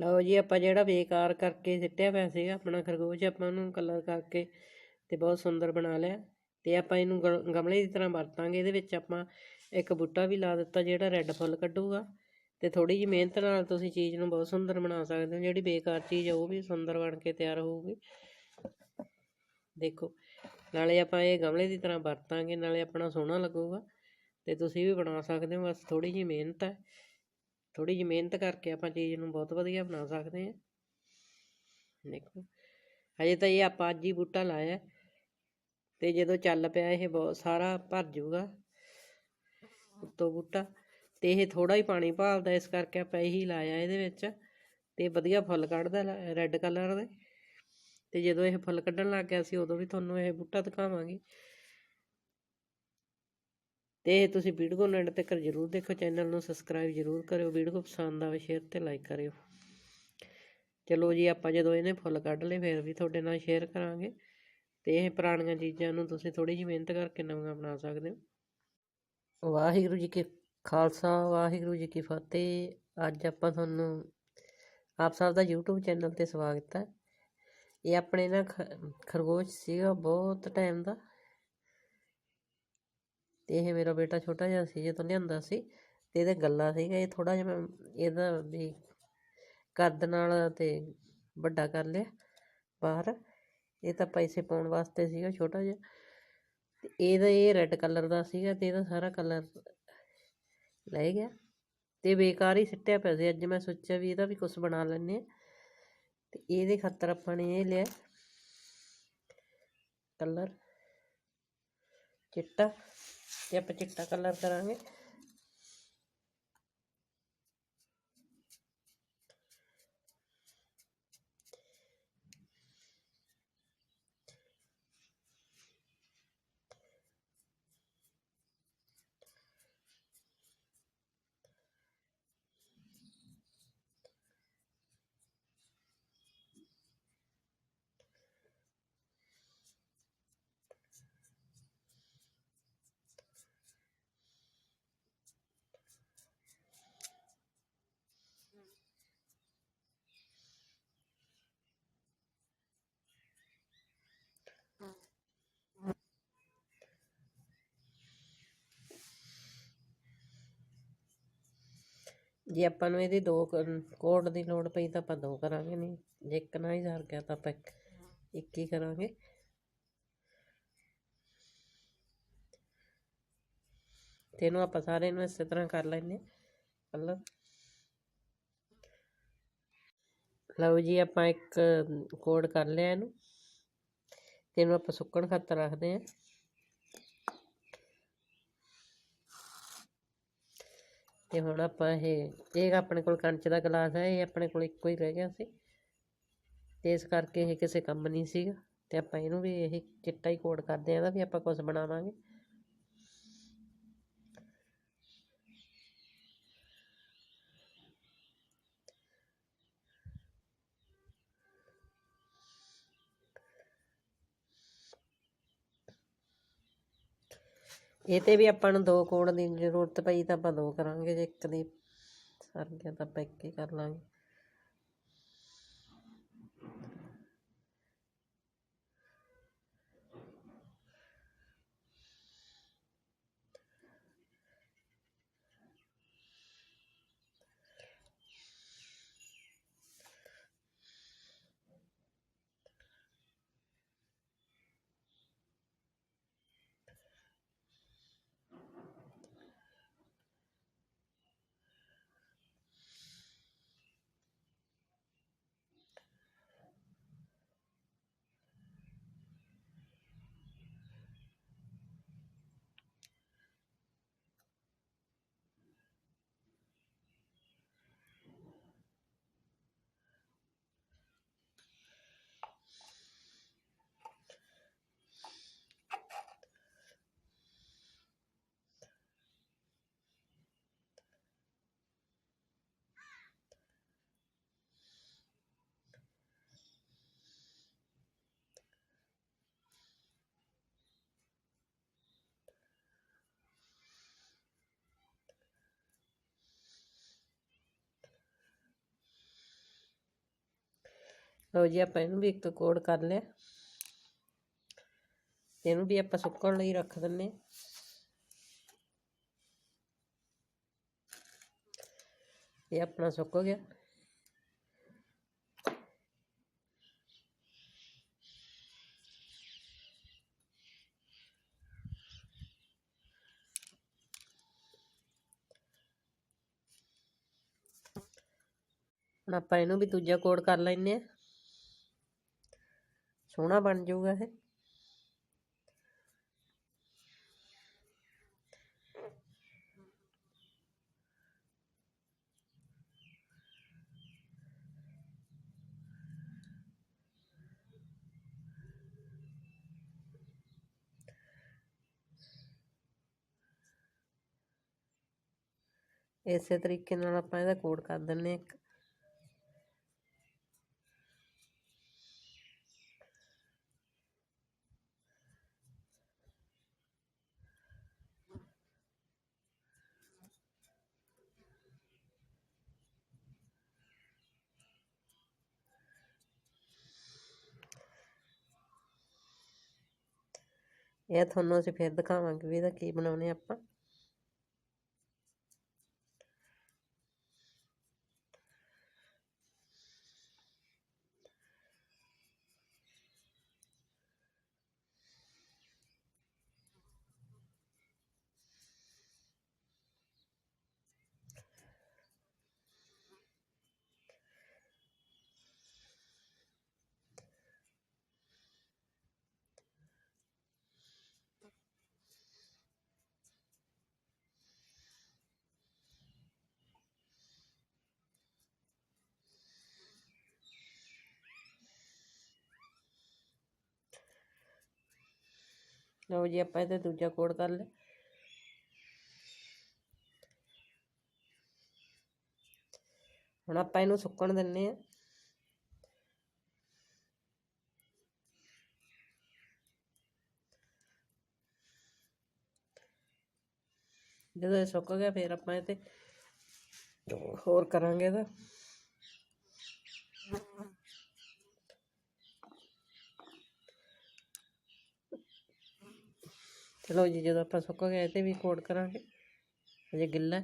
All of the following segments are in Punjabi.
ਲਓ ਜੀ, ਆਪਾਂ ਜਿਹੜਾ ਬੇਕਾਰ ਕਰਕੇ ਸਿੱਟਿਆ ਪਿਆ ਸੀਗਾ, ਆਪਣਾ ਖਰਗੋਸ਼ ਆਪਾਂ ਉਹਨੂੰ ਕਲਰ ਕਰਕੇ ਤੇ ਬਹੁਤ ਸੁੰਦਰ ਬਣਾ ਲਿਆ ਤੇ ਆਪਾਂ ਇਹਨੂੰ ਗ- ਗਮਲੇ ਦੀ ਤਰ੍ਹਾਂ ਵਰਤਾਂਗੇ, ਇਹਦੇ ਵਿੱਚ ਆਪਾਂ ਇੱਕ ਬੂਟਾ ਵੀ ਲਾ ਦਿੱਤਾ ਜਿਹੜਾ ਰੈੱਡ ਫੁੱਲ ਕੱਢੂਗਾ ਤੇ ਥੋੜੀ ਜਿਹੀ ਮਿਹਨਤ ਨਾਲ ਤੁਸੀਂ ਚੀਜ਼ ਨੂੰ ਬਹੁਤ ਸੁੰਦਰ ਬਣਾ ਸਕਦੇ ਹੋ, ਜਿਹੜੀ ਬੇਕਾਰ ਚੀਜ਼ ਆ ਉਹ ਵੀ ਸੁੰਦਰ ਬਣ ਕੇ ਤਿਆਰ ਹੋਊਗੀ। ਦੇਖੋ, ਨਾਲੇ ਆਪਾਂ ਇਹ ਗਮਲੇ ਦੀ ਤਰ੍ਹਾਂ ਵਰਤਾਂਗੇ, ਨਾਲੇ ਆਪਣਾ ਸੋਹਣਾ ਲੱਗੂਗਾ ਤੇ ਤੁਸੀਂ ਵੀ ਬਣਾ ਸਕਦੇ ਹੋ, ਬਸ ਥੋੜੀ ਜਿਹੀ ਮਿਹਨਤ ਹੈ। ਥੋੜ੍ਹੀ ਜਿਹੀ ਮਿਹਨਤ ਕਰਕੇ ਆਪਾਂ ਚੀਜ਼ ਨੂੰ ਬਹੁਤ ਵਧੀਆ ਬਣਾ ਸਕਦੇ ਹਾਂ। ਦੇਖੋ, ਹਜੇ ਤਾਂ ਇਹ ਆਪਾਂ ਅੱਜ ਹੀ ਬੂਟਾ ਲਾਇਆ ਹੈ ਤੇ ਜਦੋਂ ਚੱਲ ਪਿਆ ਇਹ ਬਹੁਤ ਸਾਰਾ ਭਰ ਜਾਊਗਾ ਉੱਤੋਂ ਬੂਟਾ ਤੇ ਇਹ ਥੋੜਾ ਹੀ ਪਾਣੀ ਭਾਲਦਾ, ਇਸ ਕਰਕੇ ਆਪਾਂ ਇਹੀ ਲਾਇਆ ਇਹਦੇ ਵਿੱਚ ਤੇ ਵਧੀਆ ਫੁੱਲ ਕੱਢਦਾ ਰੈੱਡ ਕਲਰ ਦੇ ਤੇ ਜਦੋਂ ਇਹ ਫੁੱਲ ਕੱਢਣ ਲੱਗ ਗਿਆ ਸੀ ਉਦੋਂ ਵੀ ਤੁਹਾਨੂੰ ਇਹ ਬੂਟਾ ਦਿਖਾਵਾਂਗੇ। ਤੇ ਇਹ ਤੁਸੀਂ ਵੀਡੀਓ ਨੂੰ ਐਂਡ ਤੱਕ ਜਰੂਰ ਦੇਖੋ, ਚੈਨਲ ਨੂੰ ਸਬਸਕ੍ਰਾਈਬ ਜਰੂਰ ਕਰਿਓ, ਵੀਡੀਓ ਪਸੰਦ ਆਵੇ ਸ਼ੇਅਰ ਤੇ ਲਾਈਕ ਕਰਿਓ। ਚਲੋ ਜੀ, ਆਪਾਂ ਜਦੋਂ ਇਹਨੇ ਫੁੱਲ ਕੱਢ ਲਏ, ਫਿਰ ਵੀ ਤੁਹਾਡੇ ਨਾਲ ਸ਼ੇਅਰ ਕਰਾਂਗੇ। ਤੇ ਇਹ ਪੁਰਾਣੀਆਂ ਚੀਜ਼ਾਂ ਨੂੰ ਤੁਸੀਂ ਥੋੜੀ ਜਿਹੀ ਮਿਹਨਤ ਕਰਕੇ ਨਵੀਆਂ ਬਣਾ ਸਕਦੇ ਹੋ। ਵਾਹਿਗੁਰੂ ਜੀ ਕੀ ਖਾਲਸਾ, ਵਾਹਿਗੁਰੂ ਜੀ ਕੀ ਫਤਿਹ। ਅੱਜ ਆਪਾਂ ਤੁਹਾਨੂੰ ਆਪ ਸਭ ਦਾ YouTube ਚੈਨਲ ਤੇ ਸਵਾਗਤ ਹੈ। ਇਹ ਆਪਣੇ ਨਾ ਖਰਗੋਸ਼ ਸੀਗਾ, ਬਹੁਤ ਟਾਈਮ ਦਾ। ਤੇ ਇਹ ਮੇਰਾ ਬੇਟਾ ਛੋਟਾ ਜਿਹਾ ਸੀ, ਜਦੋਂ ਲਿਆਂਦਾ ਸੀ ਤੇ ਇਹਦੇ ਗੱਲਾਂ ਸੀਗਾ ਇਹ ਥੋੜਾ ਜਿਹਾ ਮੈਂ ਇਹਦਾ ਵੀ ਕੱਦ ਨਾਲ ਤੇ ਵੱਡਾ ਕਰ ਲਿਆ ਬਾਹਰ। ਇਹ ਤਾਂ ਪੈਸੇ ਪਾਉਣ ਵਾਸਤੇ ਸੀਗਾ ਛੋਟਾ ਜਿਹਾ। ਤੇ ਇਹਦਾ ਇਹ ਰੈੱਡ ਕਲਰ ਦਾ ਸੀਗਾ ਤੇ ਇਹਦਾ ਸਾਰਾ ਕਲਰ ਲੈ ਗਿਆ। ਤੇ ਬੇਕਾਰ ਹੀ ਸਿੱਟਿਆ ਪਿਆ ਸੀ। ਅੱਜ ਮੈਂ ਸੋਚਿਆ ਵੀ ਇਹਦਾ ਵੀ ਕੁਝ ਬਣਾ ਲੈਂਦੇ ਆ ਤੇ ਇਹਦੇ ਖਾਤਰ ਆਪਾਂ ਨੇ ਇਹ ਲਿਆ ਕਲਰ ਚਿੱਟਾ। ਤੇ ਆਪਾਂ ਚਿੱਟਾ ਕਲਰ ਕਰਾਂਗੇ। ਜੇ ਆਪਾਂ ਨੂੰ ਇਹਦੀ ਦੋ ਕ- ਕੋਡ ਦੀ ਲੋੜ ਪਈ ਤਾਂ ਆਪਾਂ ਦੋ ਕਰਾਂਗੇ ਨਹੀਂ। ਜੇ ਇੱਕ ਨਾ ਹੀ ਸਰ ਗਿਆ ਤਾਂ ਆਪਾਂ ਇੱਕ ਹੀ ਕਰਾਂਗੇ। ਤੇ ਇਹਨੂੰ ਆਪਾਂ ਸਾਰੇ ਨੂੰ ਇਸੇ ਤਰ੍ਹਾਂ ਕਰ ਲੈਂਦੇ ਕਲਰ ਲਓ ਜੀ, ਆਪਾਂ ਇੱਕ ਕੋਡ ਕਰ ਲਿਆ ਇਹਨੂੰ। ਤੇ ਇਹਨੂੰ ਆਪਾਂ ਸੁੱਕਣ ਖਾਤਰ ਰੱਖਦੇ ਹਾਂ। ਅਤੇ ਹੁਣ ਆਪਾਂ ਇਹ ਇਹ ਆਪਣੇ ਕੋਲ ਕੰਚ ਦਾ ਗਲਾਸ ਹੈ, ਇਹ ਆਪਣੇ ਕੋਲ ਇੱਕੋ ਹੀ ਰਹਿ ਗਿਆ ਸੀ। ਅਤੇ ਇਸ ਕਰਕੇ ਇਹ ਕਿਸੇ ਕੰਮ ਨਹੀਂ ਸੀਗਾ। ਅਤੇ ਆਪਾਂ ਇਹਨੂੰ ਵੀ ਇਹ ਚਿੱਟਾ ਹੀ ਕੋਡ ਕਰਦੇ ਹਾਂ, ਇਹਦਾ ਵੀ ਆਪਾਂ ਕੁਝ ਬਣਾਵਾਂਗੇ ਇਹ ਤੇ ਵੀ ਆਪਾਂ ਨੂੰ ਦੋ ਕੋਡ ਦੀ ਜ਼ਰੂਰਤ ਪਈ ਤਾਂ ਆਪਾਂ ਦੋ ਕਰਾਂਗੇ, ਜੇ ਇੱਕ ਦੀ ਸਰ ਗਿਆ ਤਾਂ ਆਪਾਂ ਇੱਕ ਹੀ ਕਰ ਲਾਂਗੇ। ਲਓ ਜੀ ਆਪਾਂ ਇਹਨੂੰ ਵੀ ਇੱਕ ਕੋਡ ਕਰ ਲਿਆ। ਇਹਨੂੰ ਵੀ ਆਪਾਂ ਸੁੱਕਣ ਲਈ ਰੱਖ ਦਿੰਨੇ ਹਾਂ। ਇਹ ਆਪਣਾ ਸੁੱਕ ਗਿਆ। ਹੁਣ ਆਪਾਂ ਇਹਨੂੰ ਵੀ ਦੂਜਾ ਕੋਡ ਕਰ ਲੈਨੇ ਆ ਸੋਹਣਾ ਬਣ ਜਾਊਗਾ ਇਹ। ਇਸੇ ਤਰੀਕੇ ਨਾਲ ਆਪਾਂ ਇਹਦਾ ਕੋਡ ਕਰ ਦਿੰਨੇ ਇੱਕ। ਇਹ ਤੁਹਾਨੂੰ ਅਸੀਂ ਫਿਰ ਦਿਖਾਵਾਂਗੇ ਵੀ ਇਹਦਾ ਕੀ ਬਣਾਉਣੇ ਆਪਾਂ। ਲਓ ਜੀ, ਆਪਾਂ ਇਹਦਾ ਦੂਜਾ ਕੋਡ ਕਰ ਲਿਆ। ਹੁਣ ਆਪਾਂ ਇਹਨੂੰ ਸੁੱਕਣ ਦਿੰਨੇ ਆ। ਜਦੋਂ ਇਹ ਸੁੱਕ ਗਿਆ, ਫਿਰ ਆਪਾਂ ਇਹ ਤੇ ਹੋਰ ਕਰਾਂਗੇ ਇਹਦਾ। ਚਲੋ ਜੀ, ਜਦੋਂ ਆਪਾਂ ਸੁੱਕ ਗਿਆ ਤੇ ਵੀ ਕੋਟ ਕਰਾਂਗੇ। ਅਜੇ ਗਿੱਲਾ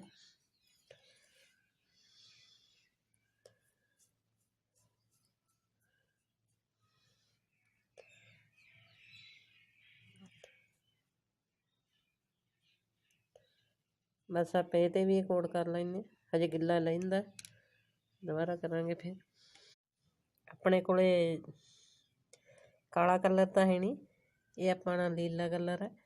ਬਸ ਆਪਾਂ ਇਹ ਤੇ ਵੀ ਕੋਡ ਕਰ ਲੈਨੇ ਹਜੇ ਗਿੱਲਾ ਲੈਂਦਾ ਦੁਬਾਰਾ ਕਰਾਂਗੇ ਫਿਰ। ਆਪਣੇ ਕੋਲੇ ਕਾਲਾ ਕਲਰ ਤਾਂ ਹੈ ਨਹੀਂ। ਇਹ ਆਪਣਾ ਲੀਲਾ ਕਲਰ ਹੈ।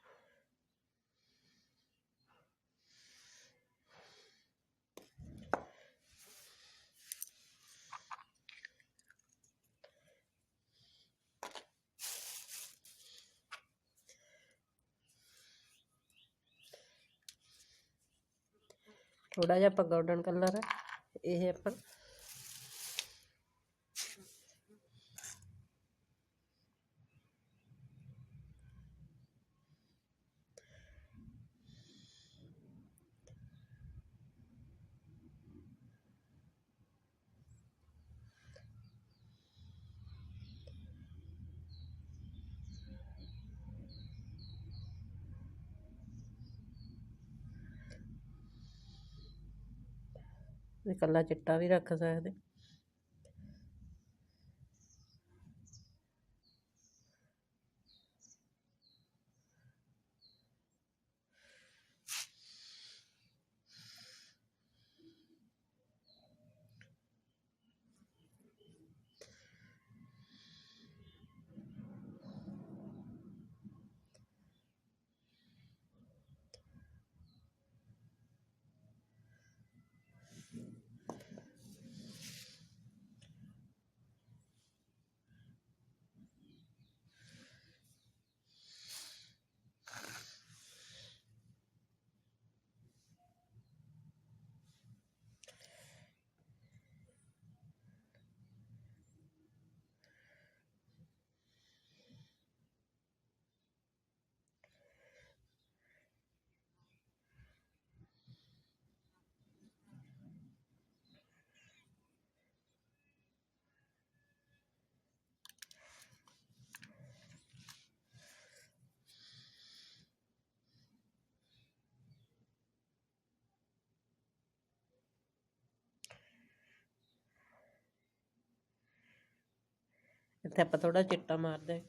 ਥੋੜਾ ਜਿਹਾ ਆਪਾਂ ਗੋਲਡਨ ਕਲਰ ਹੈ ਇਹ ਆਪਾਂ ਇਹ ਇਕੱਲਾ ਚਿੱਟਾ ਵੀ ਰੱਖ ਸਕਦੇ। ਇੱਥੇ ਆਪਾਂ ਥੋੜਾ ਚਿੱਟਾ ਮਾਰਦੇ।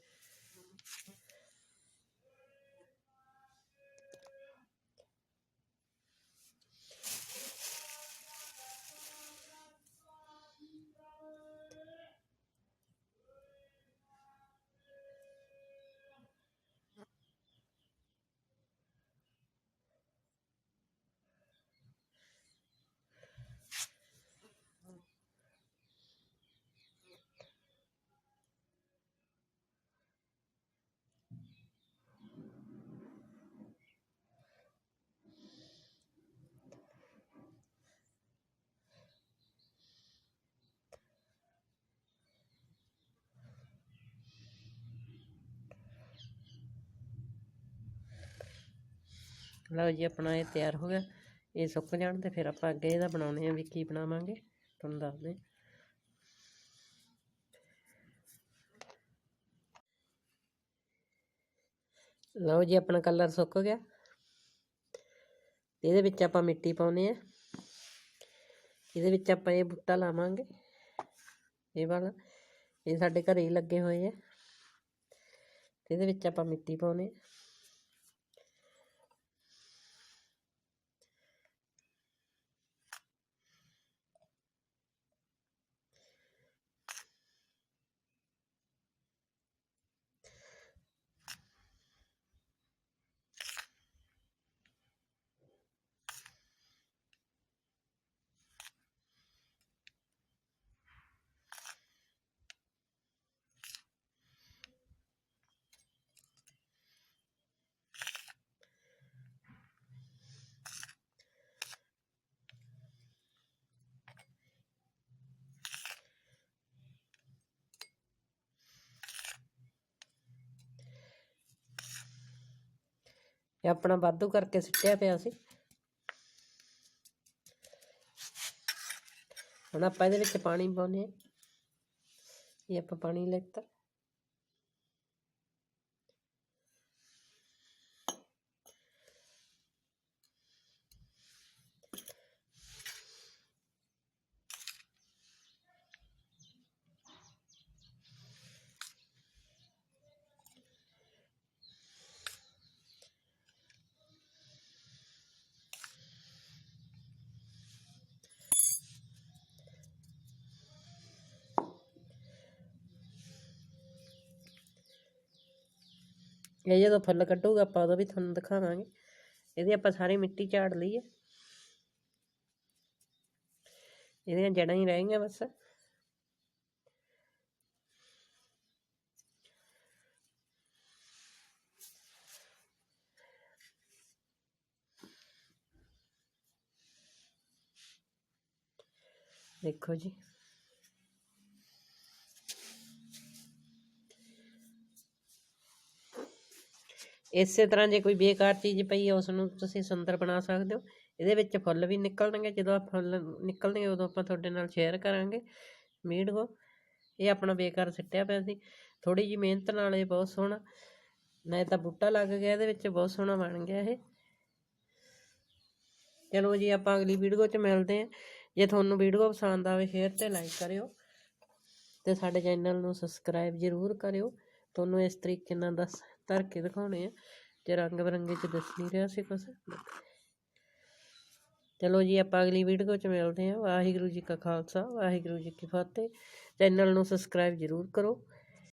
ਲਓ ਜੀ, ਆਪਣਾ ਇਹ ਤਿਆਰ ਹੋ ਗਿਆ। ਇਹ ਸੁੱਕ ਜਾਣ ਤੇ ਫਿਰ ਆਪਾਂ ਅੱਗੇ ਇਹਦਾ ਬਣਾਉਣੇ ਆ ਵੀ ਕੀ ਬਣਾਵਾਂਗੇ, ਤੁਹਾਨੂੰ ਦੱਸਦੇ ਹਾਂ। ਲਓ ਜੀ, ਆਪਣਾ ਕਲਰ ਸੁੱਕ ਗਿਆ। ਇਹਦੇ ਵਿੱਚ ਆਪਾਂ ਮਿੱਟੀ ਪਾਉਨੇ ਆ। ਇਹਦੇ ਵਿੱਚ ਆਪਾਂ ਇਹ ਬੂਟਾ ਲਾਵਾਂਗੇ, ਇਹ ਵਾਲਾ। ਇਹ ਸਾਡੇ ਘਰੇ ਹੀ ਲੱਗੇ ਹੋਏ ਆ। ਇਹਦੇ ਵਿੱਚ ਆਪਾਂ ਮਿੱਟੀ ਪਾਉਨੇ ਆ। ਇਹ ਆਪਣਾ ਵਾਧੂ ਕਰਕੇ ਸਿੱਟਿਆ ਪਿਆ ਸੀ। ਹੁਣ ਆਪਾਂ ਇਹਦੇ ਵਿੱਚ ਪਾਣੀ ਪਾਉਨੇ ਆ ਇਹ ਆਪਾਂ ਪਾਣੀ ਲੈਤਾ। ਇਹ ਜਦੋਂ ਫੁੱਲ ਕੱਢੂਗਾ ਆਪਾਂ ਉਦੋਂ ਵੀ ਤੁਹਾਨੂੰ ਦਿਖਾਵਾਂਗੇ। ਇਹਦੀ ਆਪਾਂ ਸਾਰੀ ਮਿੱਟੀ ਝਾੜ ਲਈ ਹੈ। ਇਹਦੀਆਂ ਜੜਾਂ ਹੀ ਰਹਿ ਗਈਆਂ ਬਸ। ਦੇਖੋ ਜੀ। ਇਸੇ ਤਰ੍ਹਾਂ ਜੇ ਕੋਈ ਬੇਕਾਰ ਚੀਜ਼ ਪਈ ਹੈ ਉਸ ਨੂੰ ਤੁਸੀਂ ਸੁੰਦਰ ਬਣਾ ਸਕਦੇ ਹੋ। ਇਹਦੇ ਵਿੱਚ ਫੁੱਲ ਵੀ ਨਿਕਲਣਗੇ, ਜਦੋਂ ਫੁੱਲ ਨਿਕਲਣਗੇ, ਉਦੋਂ ਆਪਾਂ ਤੁਹਾਡੇ ਨਾਲ ਸ਼ੇਅਰ ਕਰਾਂਗੇ। ਵੀਡੀਓ ਇਹ ਆਪਣਾ ਬੇਕਾਰ ਸਿੱਟਿਆ ਪਿਆ ਸੀ। ਥੋੜੀ ਜੀ ਮਿਹਨਤ ਨਾਲ ਇਹ ਬਹੁਤ ਸੋਹਣਾ ਨਹੀਂ ਤਾਂ ਬੂਟਾ ਲੱਗ ਗਿਆ, ਇਹਦੇ ਵਿੱਚ ਬਹੁਤ ਸੋਹਣਾ ਬਣ ਗਿਆ ਇਹ। ਚਲੋ ਜੀ, ਆਪਾਂ ਅਗਲੀ ਵੀਡੀਓ 'ਚ ਮਿਲਦੇ ਹਾਂ। ਜੇ ਤੁਹਾਨੂੰ ਵੀਡੀਓ ਪਸੰਦ ਆਵੇ ਸ਼ੇਅਰ ਤੇ ਲਾਈਕ ਕਰਿਓ। ਤੇ ਸਾਡੇ ਚੈਨਲ ਨੂੰ ਸਬਸਕ੍ਰਾਈਬ ਜ਼ਰੂਰ ਕਰਿਓ। ਤੁਹਾਨੂੰ ਇਸ ਤਰੀਕੇ ਨਾਲ ਦੱਸ ਧਰ ਕੇ ਦਿਖਾਉਣੇ ਆ, ਜੇ ਰੰਗ ਬਰੰਗੇ ਚ ਦੱਸ ਨਹੀਂ ਰਿਹਾ ਸੀ ਕੁਛ। ਚਲੋ ਜੀ, ਆਪਾਂ ਅਗਲੀ ਵੀਡੀਓ ਚ ਮਿਲਦੇ ਹਾਂ। ਵਾਹਿਗੁਰੂ ਜੀ ਕਾ ਖਾਲਸਾ, ਵਾਹਿਗੁਰੂ ਜੀ ਕੀ ਫਤਿਹ। ਚੈਨਲ ਨੂੰ ਸਬਸਕ੍ਰਾਈਬ ਜ਼ਰੂਰ ਕਰੋ।